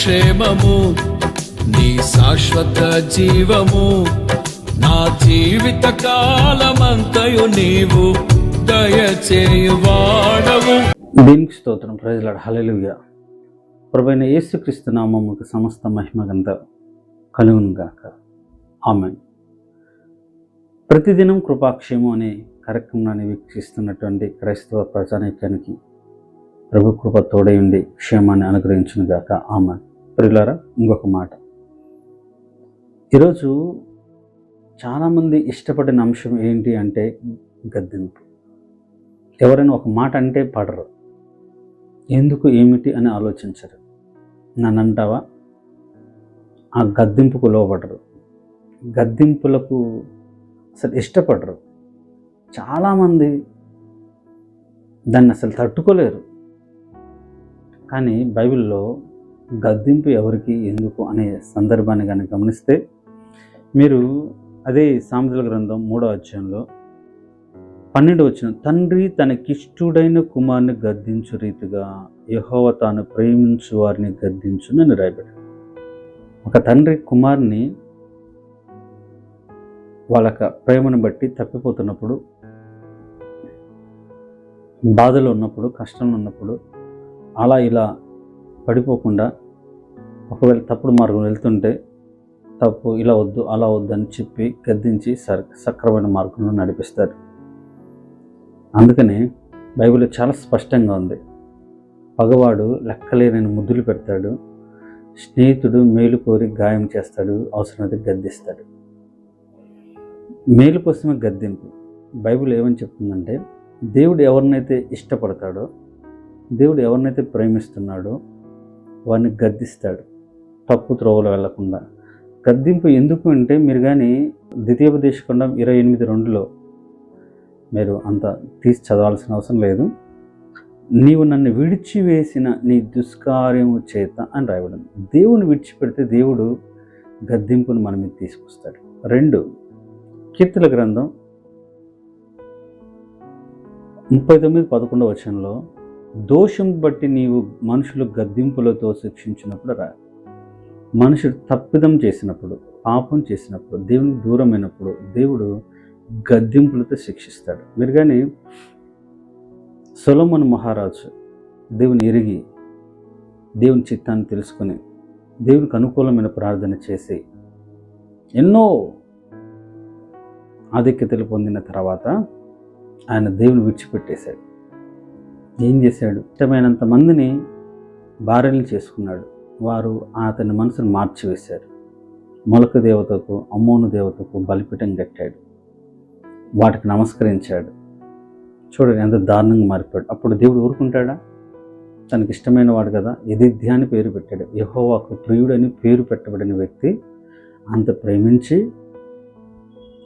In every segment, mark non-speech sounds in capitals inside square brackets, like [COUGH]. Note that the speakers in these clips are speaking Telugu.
క్షేమము నీ శాశ్వత జీవము నా జీవిత కాలమంతయు నీవు దయచేయువాడవు దీనికి స్తోత్రం. ప్రజలాడు హలలుగా ప్రభైన యేసుక్రీస్తు నామముకు సమస్త మహిమ గంత కలుగును గాక. ఆమెన్. ప్రతిదినం కృపాక్షేమం అనే కార్యక్రమాన్ని వీక్షిస్తున్నటువంటి క్రైస్తవ ప్రజానైక్యానికి ప్రభు కృప తోడై ఉండి క్షేమాన్ని అనుగ్రహించును గాక. ఆమె ప్రియులారా ఇంకొక మాట. ఈరోజు చాలామంది ఇష్టపడిన అంశం ఏంటి అంటే గద్దెంపు. ఎవరైనా ఒక మాట అంటే పడరు. ఎందుకు ఏమిటి అని ఆలోచించరు. నన్ను అంటావా ఆ గద్దింపుకు లోపడరు గద్దింపులకు అసలు ఇష్టపడరు. చాలామంది దాన్ని అసలు తట్టుకోలేరు. కానీ బైబిల్లో గద్దింపు ఎవరికి ఎందుకు అనే సందర్భాన్ని కానీ గమనిస్తే మీరు అదే సామెతల గ్రంథం మూడో అధ్యాయంలో పన్నెండు వచ్చిన తండ్రి తనకిష్టుడైన కుమారుని గద్దించు రీతిగా యహోవ తాను ప్రేమించు వారిని గద్దించునని రాయబడి ఒక తండ్రి కుమారుని వాళ్ళక ప్రేమను బట్టి తప్పిపోతున్నప్పుడు బాధలు ఉన్నప్పుడు కష్టంలో ఉన్నప్పుడు అలా ఇలా పడిపోకుండా ఒకవేళ తప్పుడు మార్గం వెళ్తుంటే తప్పు ఇలా వద్దు అలా వద్దు అని చెప్పి గద్దించి సర్ సక్రమైన మార్గంలో నడిపిస్తారు. అందుకనే బైబిల్ చాలా స్పష్టంగా ఉంది. పగవాడు లెక్కలేనని ముద్దులు పెడతాడు స్నేహితుడు మేలు కోరి గాయం చేస్తాడు అవసరమైతే గద్దిస్తాడు. మేలు కోసమే గద్దింపు. బైబిల్ ఏమని చెప్తుందంటే దేవుడు ఎవరినైతే ఇష్టపడతాడో దేవుడు ఎవరినైతే ప్రేమిస్తున్నాడో వారిని గద్దిస్తాడు. తప్పు త్రోవలు వెళ్ళకుండా గద్దింపు ఎందుకు అంటే మీరు కానీ ద్వితీయోపదేశకొండం ఇరవై ఎనిమిది రెండులో మీరు అంత తీసి చదవాల్సిన అవసరం లేదు. నీవు నన్ను విడిచివేసిన నీ దుష్కార్యము చేత అని రాయబడింది. దేవుని విడిచిపెడితే దేవుడు గద్దింపును మన మీద తీసుకొస్తాడు. రెండు కీర్తుల గ్రంథం ముప్పై తొమ్మిది పదకొండవ వచనంలో దోషం బట్టి నీవు మనుషులు గద్దింపులతో శిక్షించినప్పుడు రా. మనుషుడు తప్పిదం చేసినప్పుడు పాపం చేసినప్పుడు దేవుని దూరమైనప్పుడు దేవుడు గద్దింపులతో శిక్షిస్తాడు. మీరు కానీ సొలమన్ మహారాజు దేవుని ఎరిగి దేవుని చిత్తాన్ని తెలుసుకొని దేవునికి అనుకూలమైన ప్రార్థన చేసి ఎన్నో ఆధిక్యతలు పొందిన తర్వాత ఆయన దేవుని విడిచిపెట్టేశాడు. ఏం చేశాడు? ఇష్టమైనంత మందిని భార్యలు చేసుకున్నాడు. వారు అతని మనసును మార్చివేశారు. మొలక దేవతకు అమ్మోను దేవతకు బలిపీఠం కట్టాడు. వాటికి నమస్కరించాడు. చూడండి ఎంత దారుణంగా మారిపోయాడు. అప్పుడు దేవుడు ఊరుకుంటాడా? తనకి ఇష్టమైన వాడు కదా? ఎదిధ్య అని పేరు పెట్టాడు. యహోవాకు ప్రియుడని పేరు పెట్టబడిన వ్యక్తి అంత ప్రేమించి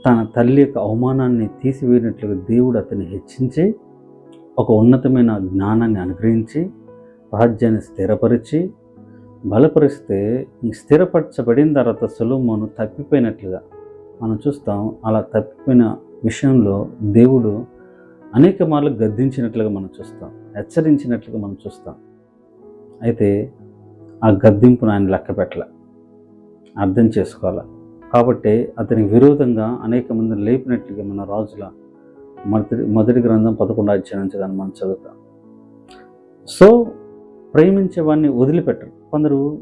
తన తల్లి యొక్క అవమానాన్ని తీసివేయనట్లుగా దేవుడు అతన్ని హెచ్చించి ఒక ఉన్నతమైన జ్ఞానాన్ని అనుగ్రహించి రాజ్యాన్ని స్థిరపరిచి బలపరిస్తే ఈ స్థిరపరచబడిన తర్వాత సులోమోను తప్పిపోయినట్లుగా మనం చూస్తాం. అలా తప్పిపోయిన విషయంలో దేవుడు అనేక మార్లు గద్దించినట్లుగా మనం చూస్తాం. హెచ్చరించినట్లుగా మనం చూస్తాం. అయితే ఆ గద్దింపును ఆయన లెక్క అర్థం చేసుకోవాలి? కాబట్టి అతనికి విరోధంగా అనేక మందిని లేపినట్లుగా మన రాజుల మొదటి మొదటి గ్రంథం పదకొండు అధ్యాయం నుంచి కానీ మనం చదువుతాం. సో ప్రేమించే వాడిని వదిలిపెట్టరు. కొందరు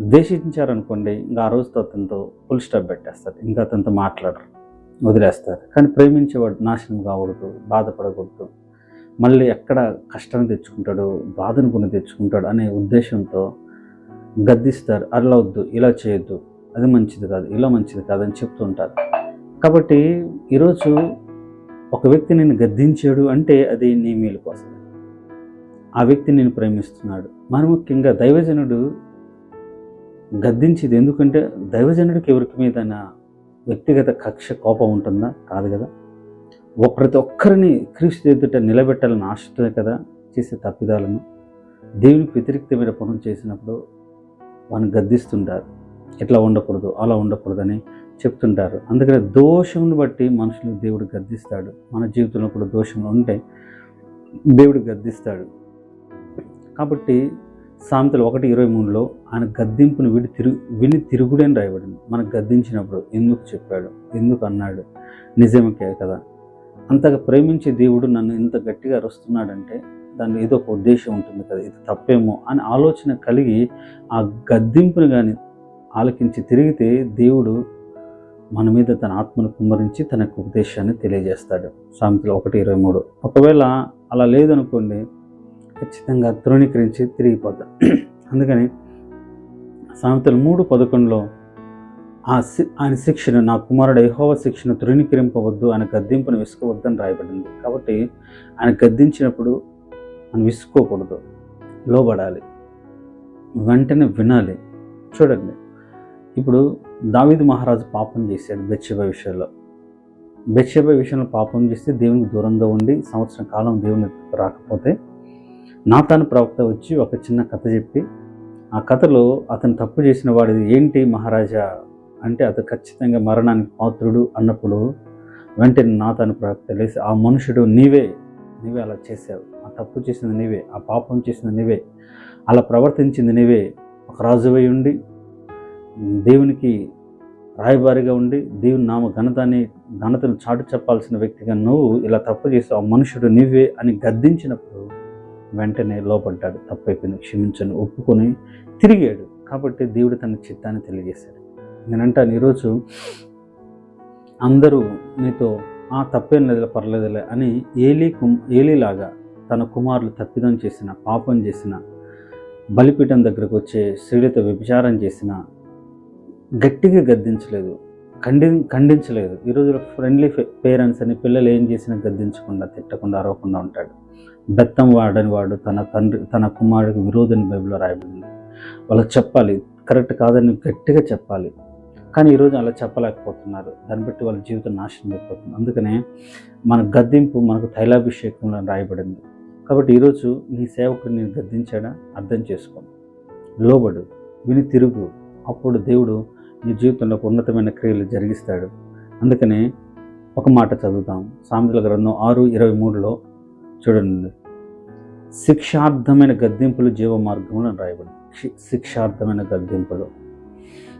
ద్వేషించారనుకోండి ఇంకా ఆ రోజుతో అతనితో ఫుల్ స్టాప్ పెట్టేస్తారు. ఇంకా అతనితో మాట్లాడరు వదిలేస్తారు. కానీ ప్రేమించేవాడు నాశనం కాకూడదు బాధపడకూడదు. మళ్ళీ ఎక్కడ కష్టాన్ని తెచ్చుకుంటాడు బాధను కొని తెచ్చుకుంటాడు అనే ఉద్దేశంతో గద్దిస్తారు అలా వద్దు ఇలా చేయొద్దు అది మంచిది కాదు ఇలా మంచిది కాదని చెప్తుంటారు కాబట్టి ఈరోజు ఒక వ్యక్తి నేను గద్దించాడు అంటే అది నీ మేలు కోసం. ఆ వ్యక్తి నేను ప్రేమిస్తున్నాడు. మరి ముఖ్యంగా దైవజనుడు గద్దించేది ఎందుకంటే దైవజనుడికి ఎవరికి మీద వ్యక్తిగత కక్ష కోపం ఉంటుందా? కాదు కదా. ఒక ప్రతి ఒక్కరిని క్రీస్తు ఎదుట నిలబెట్టాలని ఆశతో కదా చేసే తప్పిదాలను. దేవునికి వ్యతిరేక్తమైన పనులు చేసినప్పుడు వాడిని గద్దిస్తుంటారు. ఎట్లా ఉండకూడదు అలా ఉండకూడదని చెప్తుంటారు. అందుకని దోషమును బట్టి మనుషులు దేవుడు గద్దిస్తాడు. మన జీవితంలో కూడా దోషములు ఉంటే దేవుడు గద్దిస్తాడు. కాబట్టి సామెతలు ఒకటి ఇరవై మూడులో ఆయన గద్దింపును విడి తిరుగు విని తిరుగుడని రాయబడింది. మనకు గద్దించినప్పుడు ఎందుకు చెప్పాడు? ఎందుకు అన్నాడు? నిజమే కదా? అంతగా ప్రేమించే దేవుడు నన్ను ఇంత గట్టిగా అరుస్తున్నాడంటే దాన్ని ఏదో ఒక ఉద్దేశం ఉంటుంది కదా ఇది తప్పేమో అని ఆలోచన కలిగి ఆ గద్దింపును కానీ ఆలకించి తిరిగితే దేవుడు మన మీద తన ఆత్మను కుమ్మరించి తన యొక్క ఉపదేశాన్ని తెలియజేస్తాడు. సామెతలు ఒకటి ఇరవై మూడు. ఒకవేళ అలా లేదనుకోండి ఖచ్చితంగా తృణీకరించి తిరిగిపోతాం [CLEARS THROAT] అందుకని సామెతలు మూడు పదకొండులో ఆ శి ఆయన శిక్షను నా కుమారుడు ఐహోవ శిక్షను తృణీకరింపవద్దు ఆయన గద్దింపును విసుకోవద్దని రాయబడింది. కాబట్టి ఆయన గద్దించినప్పుడు మనం విసుకోకూడదు. లోబడాలి. వెంటనే వినాలి. చూడండి. ఇప్పుడు దావీదు మహారాజు పాపం చేశాడు బెచ్చబ విషయంలో. బెచ్చబ విషయంలో పాపం చేస్తే దేవునికి దూరంగా ఉండి సంవత్సరం కాలం దేవుని రాకపోతే నాతాను ప్రవక్త వచ్చి ఒక చిన్న కథ చెప్పి ఆ కథలో అతను తప్పు చేసిన వాడిది ఏంటి మహారాజా అంటే అతను ఖచ్చితంగా మరణానికి పాత్రుడు అన్నప్పుడు వెంటనే నాతాను ప్రవక్త లేసి ఆ మనుషుడు నీవే నీవే అలా చేశావు. ఆ తప్పు చేసింది నీవే ఆ పాపం చేసింది నీవే అలా ప్రవర్తించింది నీవే. ఒక రాజువై ఉండి దేవునికి రాయబారిగా ఉండి దేవుని నామ ఘనతని ఘనతను చాటు చెప్పాల్సిన వ్యక్తిగా నువ్వు ఇలా తప్పు చేసావు ఆ మనుషుడు నువ్వే అని గద్దించినప్పుడు వెంటనే లోపడ్డాడు తప్పైపోయింది క్షమించను ఒప్పుకొని తిరిగాడు. కాబట్టి దేవుడు తన చిత్తాన్ని తెలియజేశాడు. నేనంటాను ఈరోజు అందరూ నీతో ఆ తప్పేం లేదులే పర్లేదులే అని ఏలీ కుమ్ ఏలీలాగా తన కుమారులు తప్పిదం చేసిన పాపం చేసిన బలిపీఠం దగ్గరకు వచ్చే స్త్రీలతో వ్యభిచారం చేసిన గట్టిగా గద్దించలేదు. ఖండి ఖండించలేదు. ఈరోజు ఫ్రెండ్లీ పేరెంట్స్ అని పిల్లలు ఏం చేసినా గద్దించకుండా తిట్టకుండా అరవకుండా ఉంటాడు. బెత్తం వాడని వాడు తన తండ్రి తన కుమారుడికి విరోధని బైబిల్లో రాయబడింది. వాళ్ళకి చెప్పాలి. కరెక్ట్ కాదని గట్టిగా చెప్పాలి. కానీ ఈరోజు అలా చెప్పలేకపోతున్నారు. దాన్ని బట్టి వాళ్ళ జీవితం నాశనం అయిపోతుంది. అందుకనే మన గద్దింపు మనకు తైలాభిషేకంలో రాయబడింది. కాబట్టి ఈరోజు నీ సేవకుడు నేను గద్దించాడా అర్థం చేసుకో. లోబడు. విని తిరుగు. అప్పుడు దేవుడు నీ జీవితంలో ఉన్నతమైన క్రియలు జరిగిస్తాడు. అందుకనే ఒక మాట చదువుతాం. సామెతల గ్రంథం ఆరు ఇరవై మూడులో చూడండి. శిక్షార్థమైన గద్దింపులు జీవ మార్గంలో రాయబడి శిక్షార్థమైన గద్దింపులు.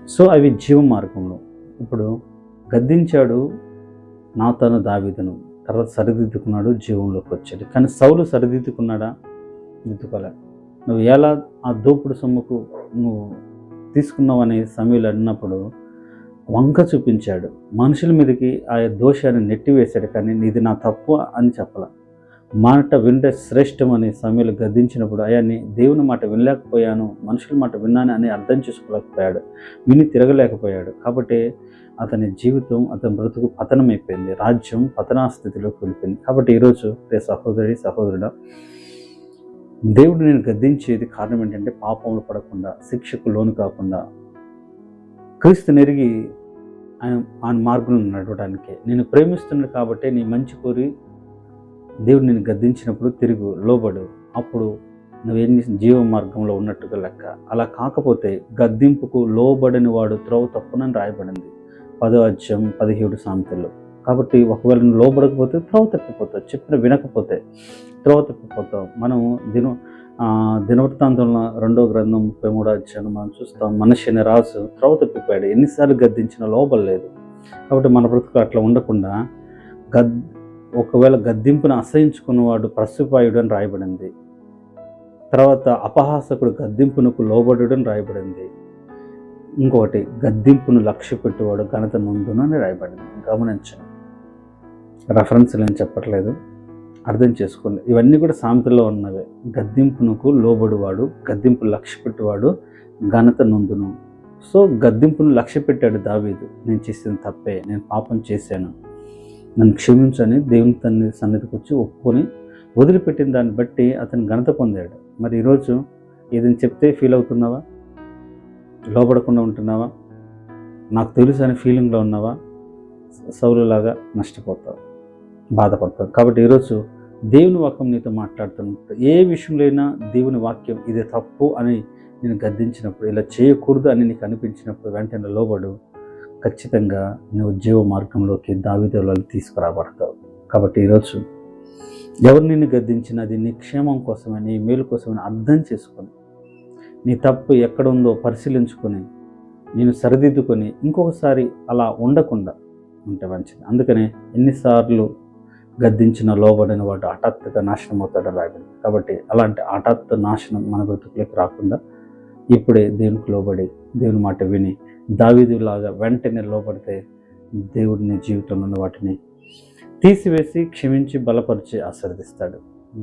సో అవి జీవ మార్గంలో ఇప్పుడు గద్దించాడు నా తను దావిదను. తర్వాత సరిదిద్దుకున్నాడు జీవంలోకి వచ్చాడు. కానీ సౌలు సరిదిద్దుకున్నాడా? దిద్దుకోలే నువ్వు ఎలా ఆ దోపుడు సొమ్ముకు నువ్వు తీసుకున్నామని సమీలు అన్నప్పుడు వంక చూపించాడు. మనుషుల మీదకి ఆ దోషాన్ని నెట్టివేశాడు కానీ ఇది నా తప్పు అని చెప్పాల. మాట వింటే శ్రేష్టమని అనే గద్దించినప్పుడు అయాన్ని దేవుని మాట వినలేకపోయాను మనుషుల మాట విన్నాను అని అర్థం చేసుకోలేకపోయాడు విని తిరగలేకపోయాడు. కాబట్టి అతని జీవితం అతని బ్రతుకు పతనమైపోయింది. రాజ్యం పతనా స్థితిలోకి వెళ్ళిపోయింది. కాబట్టి ఈరోజు రే సహోదరి సహోదరుడు దేవుడు నేను గద్దించేది కారణం ఏంటంటే పాపంలో పడకుండా శిక్షకు లోను కాకుండా. క్రీస్తు నెరిగి ఆయన ఆయన మార్గంలో నడవడానికే. నేను ప్రేమిస్తున్నాను కాబట్టి నీ మంచి కోరి దేవుడు నేను గద్దించినప్పుడు తిరుగు లోబడు. అప్పుడు నువ్వేం జీవ మార్గంలో ఉన్నట్టుగా లెక్క. అలా కాకపోతే గద్దింపుకు లోబడని వాడు త్రోవ తప్పునని రాయబడింది. పదో అధ్యాయం పదిహేడు సామెతల్లో. కాబట్టి ఒకవేళ నువ్వు లోబడకపోతే త్రోవ తప్పిపోతావు. చెప్పిన వినకపోతే. త్రోవ పోతాం మనం దిన దినవృత్తాంతంలో రెండో గ్రంథం ముప్పై మూడో అధ్యాయం మనం చూస్తాం మనిషిని రాసు త్రవ తప్పిపోయాడు ఎన్నిసార్లు గద్దించిన లేదు. కాబట్టి మన బ్రతుకు అట్లా ఉండకుండా గద్ ఒకవేళ గద్దింపును అసహించుకున్నవాడు ప్రస్తుపాయుడు అని రాయబడింది. తర్వాత అపహాసకుడు గద్దింపునకు లోబడు అని రాయబడింది. ఇంకొకటి గద్దింపును లక్ష్య పెట్టేవాడు ఘనత ముందును అని రాయబడింది. గమనించండి. రెఫరెన్స్ నేను చెప్పట్లేదు. అర్థం చేసుకోండి. ఇవన్నీ కూడా సామెతలో ఉన్నవే. గద్దింపునకు లోబడివాడు గద్దింపు లక్ష్య పెట్టువాడు ఘనత నొందును. సో గద్దింపును లక్ష్య పెట్టాడు దావీదు. నేను చేసిన తప్పే నేను పాపం చేశాను. నన్ను క్షమించని దేవుని తన్ని సన్నిధికి వచ్చి ఒప్పుకొని వదిలిపెట్టిన దాన్ని బట్టి అతను ఘనత పొందాడు. మరి ఈరోజు ఏదైనా చెప్తే ఫీల్ అవుతున్నావా? లోబడకుండా ఉంటున్నావా? నాకు తెలుసు అనే ఫీలింగ్లో ఉన్నావా? సౌలులాగా నష్టపోతావు బాధపడతావు. కాబట్టి ఈరోజు దేవుని వాక్యం నీతో మాట్లాడుతున్నప్పుడు ఏ విషయంలోనైనా దేవుని వాక్యం ఇది తప్పు అని నేను గద్దించినప్పుడు ఇలా చేయకూడదు అని నీకు అనిపించినప్పుడు వెంటనే లోబడు. ఖచ్చితంగా నువ్వు జీవ మార్గంలోకి దావిదేవులను తీసుకురాబడతావు. కాబట్టి ఈరోజు ఎవరు నిన్ను గద్దించినా అది నీ క్షేమం కోసమే నీ మేలు కోసమని అర్థం చేసుకొని నీ తప్పు ఎక్కడుందో పరిశీలించుకొని నేను సరిదిద్దుకొని ఇంకొకసారి అలా ఉండకుండా ఉంటే మంచిది. అందుకనే ఎన్నిసార్లు గద్దించిన లోబడిన వాడు హఠాత్తుగా నాశనం అవుతాడు రాయబడింది. కాబట్టి అలాంటి హఠాత్తు నాశనం మన బ్రతుకులోకి రాకుండా ఇప్పుడే దేవునికి లోబడి దేవుని మాట విని దావిదులాగా వెంటనే లోబడితే దేవుడిని జీవితంలో ఉన్న వాటిని తీసివేసి క్షమించి బలపరిచి ఆశీర్దిస్తాడు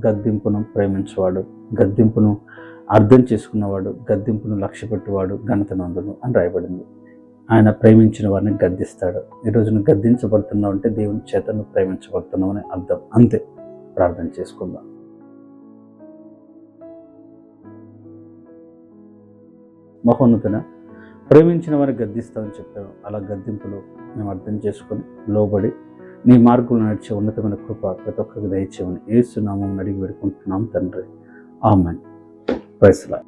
గద్దింపును ప్రేమించేవాడు గద్దింపును అర్థం చేసుకున్నవాడు గద్దింపును లక్ష్య పెట్టువాడు ఘనతనందును అని రాయబడింది. ఆయన ప్రేమించిన వారిని గద్దిస్తాడు. ఈ రోజున గద్దించబడుతున్నావు అంటే దేవుని చేతను ప్రేమించబడుతున్నావు అని అర్థం. అంతే. ప్రార్థన చేసుకుందాం. మహోన్నతన ప్రేమించిన వారిని గద్దిస్తామని చెప్పావు. అలా గద్దింపులు మేము అర్థం చేసుకొని లోబడి నీ మార్గంలో నడిచే ఉన్నతమైన కృప ప్రతి ఒక్కరికి దయచేయమని ఏసునామం అడిగి పెడుకుంటున్నాం తండ్రి. ఆమెన్. ప్రైస్లా